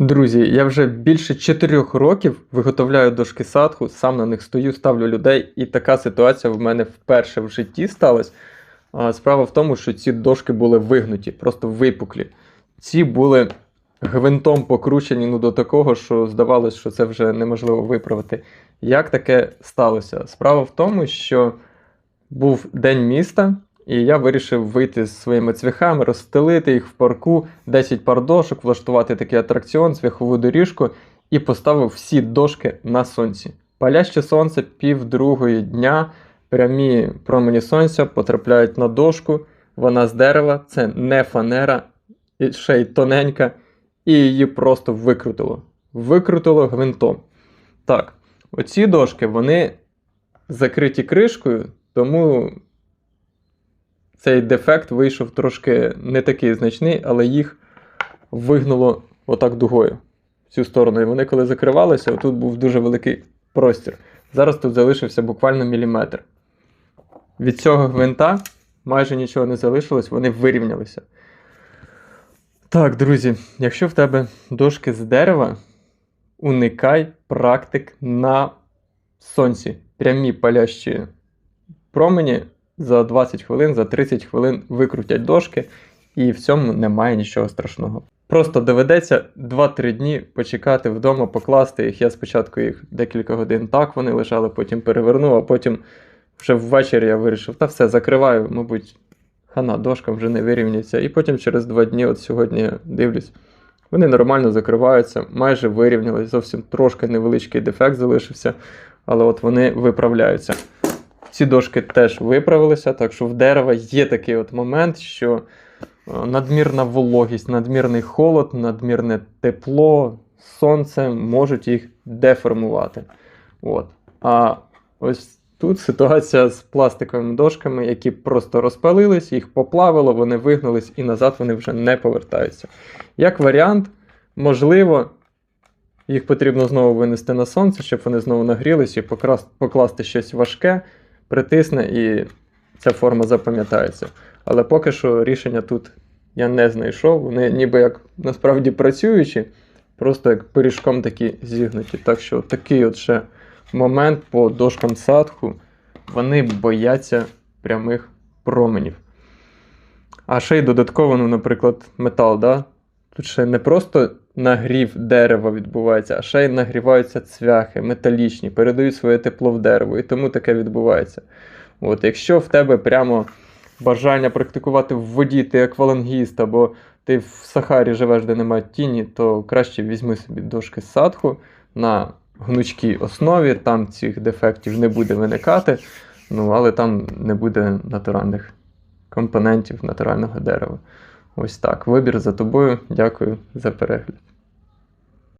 Друзі, я вже більше 4 років виготовляю дошки садху, сам на них стою, ставлю людей, і така ситуація в мене вперше в житті сталася. Справа в тому, що ці дошки були вигнуті, просто випуклі. Ці були гвинтом покручені ну, до такого, що здавалось, що це вже неможливо виправити. Як таке сталося? Справа в тому, що був день міста, і я вирішив вийти з своїми цвяхами, розстелити їх в парку, 10 пар дошок, влаштувати такий атракціон, цвяхову доріжку і поставив всі дошки на сонці. Паляще сонце пів другої дня, прямі промені сонця потрапляють на дошку, вона з дерева, це не фанера, ще й тоненька, і її просто викрутило. Викрутило гвинтом. Так, оці дошки, вони закриті кришкою, тому цей дефект вийшов трошки не такий значний, але їх вигнуло отак дугою в цю сторону. І вони, коли закривалися, тут був дуже великий простір. Зараз тут залишився буквально міліметр. Від цього гвинта майже нічого не залишилось, вони вирівнялися. Так, друзі, якщо в тебе дошки з дерева, уникай практик на сонці. Прямі палящі промені за 20 хвилин, за 30 хвилин викрутять дошки, і в цьому немає нічого страшного. Просто доведеться 2-3 дні почекати вдома, покласти їх. Я спочатку їх декілька годин так вони лежали, потім перевернув, а потім вже ввечері я вирішив, та все, закриваю, мабуть, хана дошка вже не вирівняється. І потім через 2 дні, от сьогодні дивлюсь, вони нормально закриваються, майже вирівнялись, зовсім трошки невеличкий дефект залишився, але от вони виправляються. Ці дошки теж виправилися, так що в дерева є такий от момент, що е, надмірна вологість, надмірний холод, надмірне тепло, сонце можуть їх деформувати. От. А ось тут ситуація з пластиковими дошками, які просто розпалились, їх поплавило, вони вигнулись і назад вони вже не повертаються. Як варіант, можливо, їх потрібно знову винести на сонце, щоб вони знову нагрілись і покласти щось важке, притисне і ця форма запам'ятається. Але поки що рішення тут я не знайшов. Вони ніби як насправді працюючі, просто як пиріжком такі зігнуті. Так що такий от ще момент по дошкам садху, вони бояться прямих променів. А ще й додатково, ну, наприклад, метал, да? Тут ще не просто нагрів дерева відбувається, а ще й нагріваються цвяхи, металічні, передають своє тепло в дерево, і тому таке відбувається. От, якщо в тебе прямо бажання практикувати в воді, ти аквалангіст, або ти в Сахарі живеш, де немає тіні, то краще візьми собі дошки з садху на гнучкій основі, там цих дефектів не буде виникати, ну, але там не буде натуральних компонентів натурального дерева. Ось так. Вибір за тобою. Дякую за перегляд.